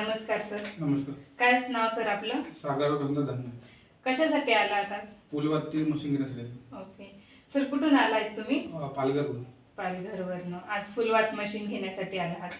नमस्कार सर. नमस्कार. काय नाव सर आपलं? सागर धन्य कशासाठी आला आता पुलवाती मशीन घेण्यासाठी ओके. सर कुठून आलात तुम्ही? अं, पालघरहून पालघरवरनं. आज फुलवात मशीन घेण्यासाठी आलात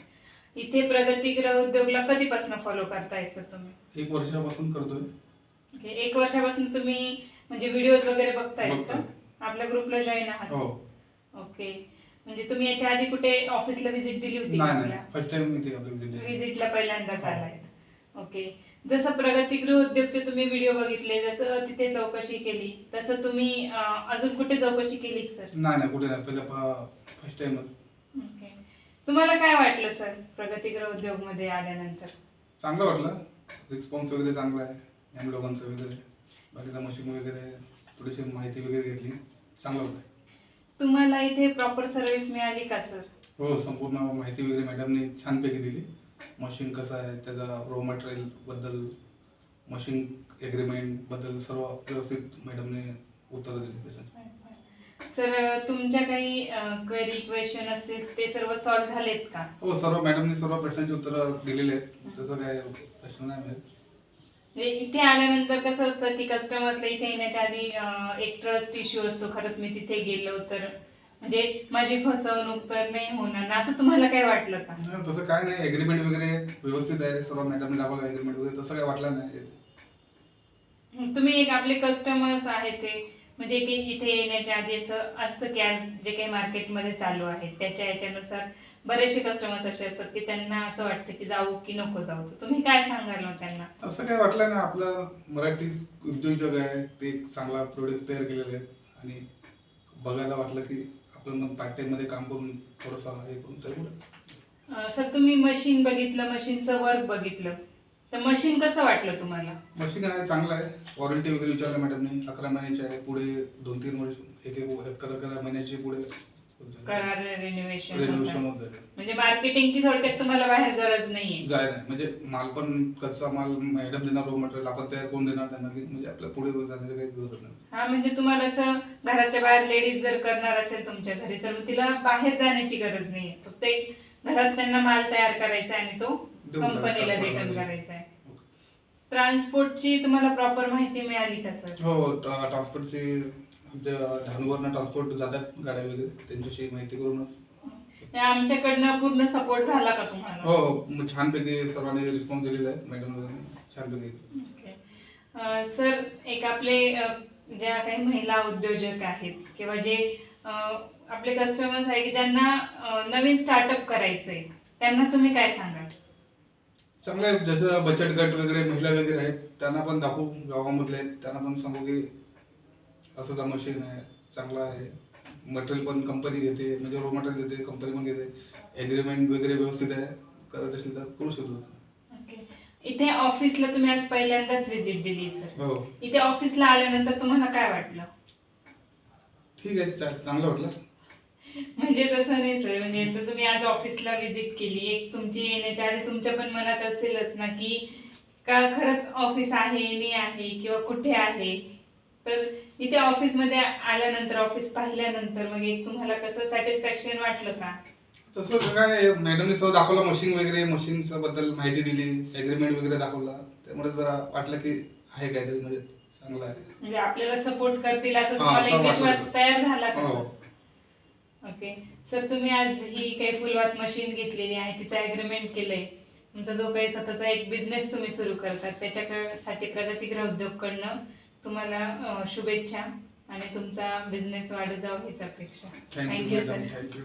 इथे प्रगतीगृह उद्योगला कधीपासून फॉलो करताय सर तुम्ही? एक वर्षापासून करतोय. ओके. एक वर्षापासून तुम्ही म्हणजे व्हिडिओज वगैरे बघताय का? बघतोय. आपल्या ग्रुपला जॉईन आहात. हो. ओके. म्हणजे तुम्ही याच्या आधी कुठे ऑफिसला व्हिजिट दिली होती नाही नाही. फर्स्ट टाइम आपली visit. व्हिजिटला पहिल्यांदाच हो. आलायत ओके जसं प्रगतीगृह उद्योगचे तुम्ही व्हिडिओ बघितले जसं तिथे चौकशी केली तसं तुम्ही अं, अजून कुठे चौकशी केली सर? नाही नाही कुठे नाही. पहिलं फर्स्ट टाइमच ओके तुम्हाला काय वाटलं सर प्रगतीगृह उद्योगमध्ये आल्यानंतर? चांगलं वाटलं. रिस्पॉन्स वगैरे चांगला आहे. लोकांचं वगैरे. बाकीचं मशीन वगैरे थोडीशी माहिती वगैरे घेतली. चांगलं होतं तुम्हाला इथे प्रॉपर सर्व्हिस मिळाली का सर हो संपूर्ण माहिती वगैरे मॅडमनी छानपैकी दिली. मशीन कसं आहे त्याचा रो मटेरियलबद्दल मशीन एग्रीमेंटबद्दल सर्व व्यवस्थित मॅडमने उत्तरं दिली त्याच्यात. सर तुमच्या काही क्वेरी क्वेश्चन असतील ते सर्व सॉल्व्ह झालेत का? हो सर्व मॅडमनी सर्व प्रश्नांची उत्तरं दिलेली आहेत. त्याचं काय प्रश्न नाही इथे आल्यानंतर कसं असतं की कस्टमर्सला इथे येण्याच्या आधी एक ट्रस्ट इश्यू असतो. खरंच मी तिथे गेलो तर. म्हणजे माझी फसवणूक तर नाही होणार. ना असं तुम्हाला काय वाटलं का? तसं काय नाही. एग्रीमेंट वगैरे व्यवस्थित आहे. सर्व मॅडमने दाखवलं एग्रीमेंट वगैरे. तसं काय वाटलं नाही. तुम्ही एक आपले कस्टमर्स आहेत ते. म्हणजे की इथे येण्याच्या आधी असं असतं की आज जे काही मार्केटमध्ये चालू आहे त्याच्या याच्यानुसार बरेचसे कस्टमर्स असे असतात की त्यांना असं वाटतं की जाऊ की नको जाऊ. तुम्ही काय सांगाल मग त्यांना? असं काय वाटलं नाही. आपलं मराठी उद्योजक आहे. ते एक चांगला प्रोडक्ट तयार केलेले आहेत आणि बघायला वाटलं की आपण मग पार्ट टाइममध्ये काम करून थोडंसं हे करून तर सर तुम्ही मशीन बघितलं मशीनचं वर्क बघितलं. तर मशीन कसं वाटलं तुम्हाला? मशीन आहे चांगलं आहे. वॉरंटी वगैरे विचारलं मॅडमने अकरा महिन्याची आहे. पुढे दोन तीन वर्ष एक एक अकरा अकरा महिन्याची पुढे. करार रिनोव्हेशन रेनोव्हेशन होत जाईल म्हणजे मार्केटिंगची थोडक्यात तुम्हाला बाहेर गरज नाहीये. जाय नाही. म्हणजे माल पण कच्चा माल मॅडम देणार रो मटेरियल आपण तयार करून देणार त्यांना की म्हणजे आपल्या पुढे जाण्याची काही गरज नाही. हा म्हणजे तुम्हाला असं घराच्या बाहेर लेडीज जर करणार असेल तुमच्या घरी तर मग तिला बाहेर जाण्याची गरज नाहीये. फक्त एक घरात त्यांना माल तयार करायचा आहे आणि तो देऊन टाका, कंपनीला रिटर्न. करायचा आहे. ट्रान्सपोर्टची तुम्हाला प्रॉपर माहिती मिळाली का सर हो ट्रान्सपोर्टची डहाणूवरनं ट्रान्सपोर्ट जातात गाड्या वगैरे? त्यांच्याशी माहिती करूनच. आमच्याकडनं पूर्ण सपोर्ट झाला का तुम्हाला? हो हो छानपैकी सर्वांनी रिस्पॉन्स दिलेला आहे मॅडम वगैरे. छानपैकी. सर एक आपले ज्या काही महिला उद्योजक आहेत किंवा जे आपले कस्टमर्स आहे की ज्यांना नवीन स्टार्टअप करायचंय त्यांना तुम्ही काय सांगाल? चांगलं आहे. जसं बचत गट वगैरे महिला वगैरे आहेत त्यांना पण दाखवू. गावामधले आहेत त्यांना पण सांगू की असंच मशीन आहे चांगला आहे. मटेरियल पण कंपनी घेते म्हणजे रो मटेरियल देते कंपनी पण घेते. ॲग्रीमेंट वगैरे व्यवस्थित आहे. करायचं असेल तर करू शकतो. इथे ऑफिसला तुम्ही आज पहिल्यांदाच व्हिजिट दिली सर हो. इथे ऑफिसला आल्यानंतर तुम्हाला काय वाटलं? ठीक आहे चा- चांगलं वाटलं. म्हणजे तसं नाही सर म्हणजे तुम्ही आज ऑफिसला व्हिजिट केली. एक तुमची येण्याच्या आधी तुमच्या पण मनात असेलच ना की का खरंच ऑफिस आहे नाही आहे किंवा कुठे आहे? तर इथे ऑफिसमध्ये आल्यानंतर ऑफिस पाहिल्यानंतर मग एक तुम्हाला कसं सॅटिस्फॅक्शन वाटलं का तसं काय मॅडमने सर्व दाखवलं मशीन वगैरे मशीनच्या बद्दल माहिती दिली ॲग्रीमेंट वगैरे दाखवला त्यामुळे जरा वाटलं की आहे काहीतरी म्हणजे चांगलं आहे म्हणजे आपल्याला सपोर्ट करतील असं तुम्हाला असं एक वाटलं विश्वास होतं. तयार झाला का हो. सर? ओके सर तुम्ही आज ही काही फुलवात मशीन घेतलेली आहे तिचं अग्रीमेंट केलंय तुमचा जो काही स्वतःचा एक बिझनेस तुम्ही सुरू करतात त्याच्यासाठी प्रगतीगृह उद्योगकडनं तुम्हाला शुभेच्छा आणि तुमचा बिझनेस वाढत जावं हीच अपेक्षा. Thank you sir thank you